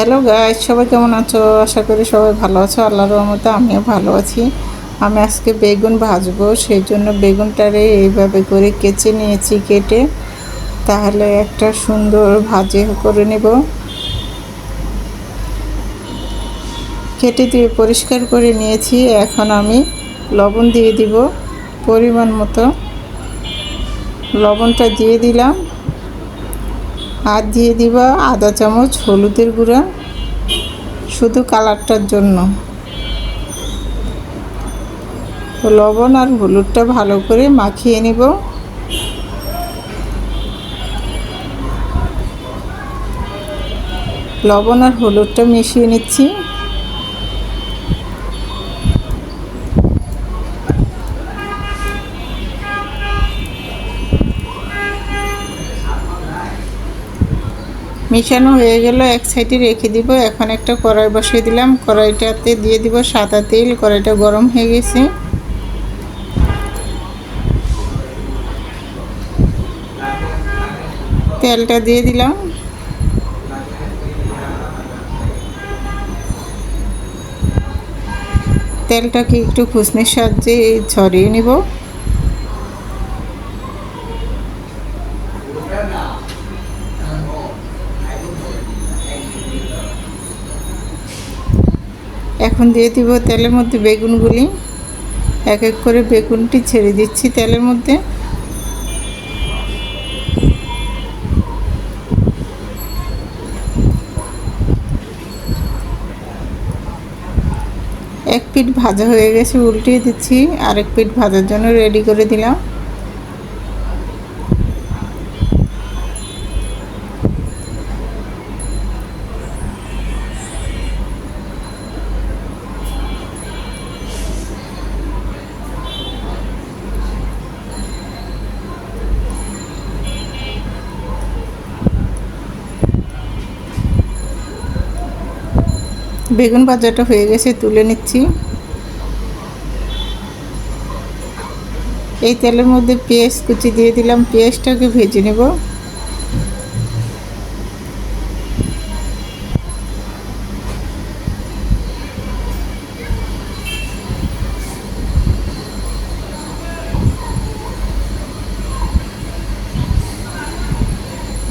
Hello guys সবাই কেমন আছো? আশা করি সবাই ভালো আছো। আল্লাহর রহমতে আমিও ভালো আছি। আমি আজকে বেগুন ভাজবো, সেই জন্য বেগুনটারে এইভাবে করে কেচে নিয়েছি, কেটে। তাহলে একটা সুন্দর ভাজে করে নেব। কেটে দিয়ে পরিষ্কার করে নিয়েছি। এখন আমি লবণ দিয়ে দিব পরিমাণ মতো। লবণটা দিয়ে দিলাম। আর দিয়ে দিবা আধা চামচ হলুদের গুঁড়া, শুধু কালারটার জন্য। লবণ আর হলুদটা ভালো করে মাখিয়ে নেব। লবণ আর হলুদটা মিশিয়ে নিচ্ছি। মিশানো হয়ে গেল, এক সাইডে রেখে দিব। এখন একটা কড়াই বসিয়ে দিলাম। কড়াইটাতে দিয়ে দিব সাদা তেল। কড়াইটা গরম হয়ে গেছে। তেলটা দিয়ে দিলাম। তেলটাকে একটু খুসনির সাহায্যে ছড়িয়ে নিব। এখন দিয়ে দিব তেলের মধ্যে বেগুনগুলি। এক এক করে বেগুনটি ছেড়ে দিচ্ছি তেলের মধ্যে। এক পিঠ ভাজা হয়ে গেছে, উল্টিয়ে দিচ্ছি। আরেক পিঠ ভাজার জন্য রেডি করে দিলাম। বেগুন ভাজাটা হয়ে গেছে, তুলে নিচ্ছি। এই তেলের মধ্যে পেঁয়াজ কুচি দিয়ে দিলাম, পেঁয়াজটাকে ভেজে নেব।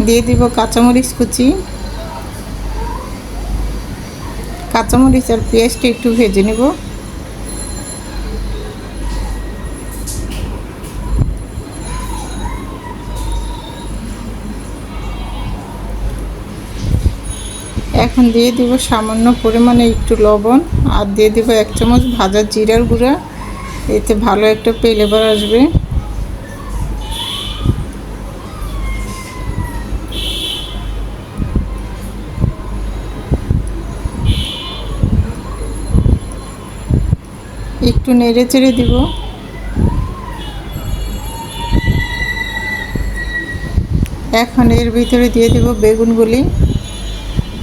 দিয়ে দিব কাঁচামরিচ কুচি। কাঁচামরিচ আর পেঁয়াজটা একটু ভেজে নেব। এখন দিয়ে দিব সামান্য পরিমাণে একটু লবণ আর দিয়ে দিব এক চামচ ভাজা জিরার গুঁড়া। এতে ভালো একটা ফ্লেভার আসবে। একটু নেড়ে চেড়ে দিব। এখন এর ভিতরে দিয়ে দিব বেগুনগুলি।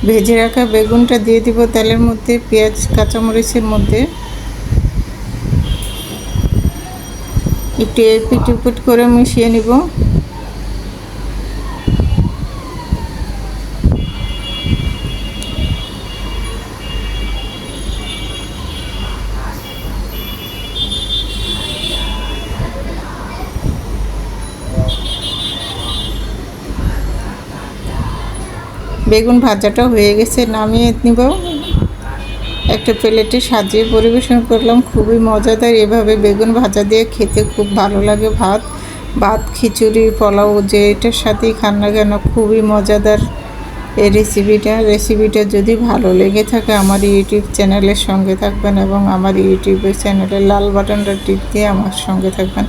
ভেজে রাখা বেগুনটা দিয়ে দিব তেলের মধ্যে, পেঁয়াজ, কাঁচামরিচের মধ্যে। একটু এপিট উপিট করে মিশিয়ে নিব। বেগুন ভাজাটা হয়ে গেছে, নামিয়ে নিব। একটা প্লেটে সাজিয়ে পরিবেশন করলাম, খুবই মজাদার। এভাবে বেগুন ভাজা দিয়ে খেতে খুব ভালো লাগে ভাত। ভাত, খিচুড়ি, পোলাও যে এটার সাথেই খান না কেন, খুবই মজাদার এই রেসিপিটা রেসিপিটা যদি ভালো লেগে থাকে, আমার ইউটিউব চ্যানেলের সঙ্গে থাকবেন এবং আমার ইউটিউবের চ্যানেলের লাল বাটনটা টিপ দিয়ে আমার সঙ্গে থাকবেন।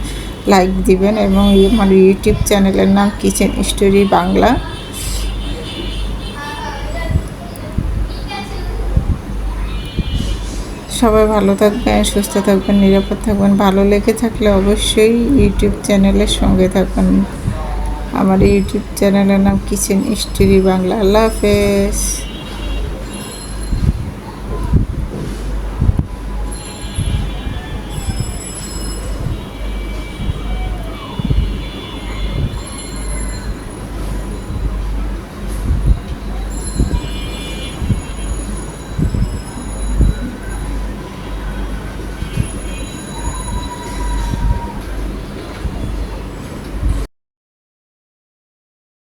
লাইক দিবেন এবং আমার ইউটিউব চ্যানেলের নাম কিচেন স্টোরি বাংলা সবাই ভালো থাকবেন, সুস্থ থাকবেন, নিরাপদ থাকবেন, ভালো লেগে থাকলে অবশ্যই ইউটিউব চ্যানেলের সঙ্গে থাকবেন আমার ইউটিউব চ্যানেলের নাম কিচেন স্টোরি বাংলা। আল্লাহ হাফেজ।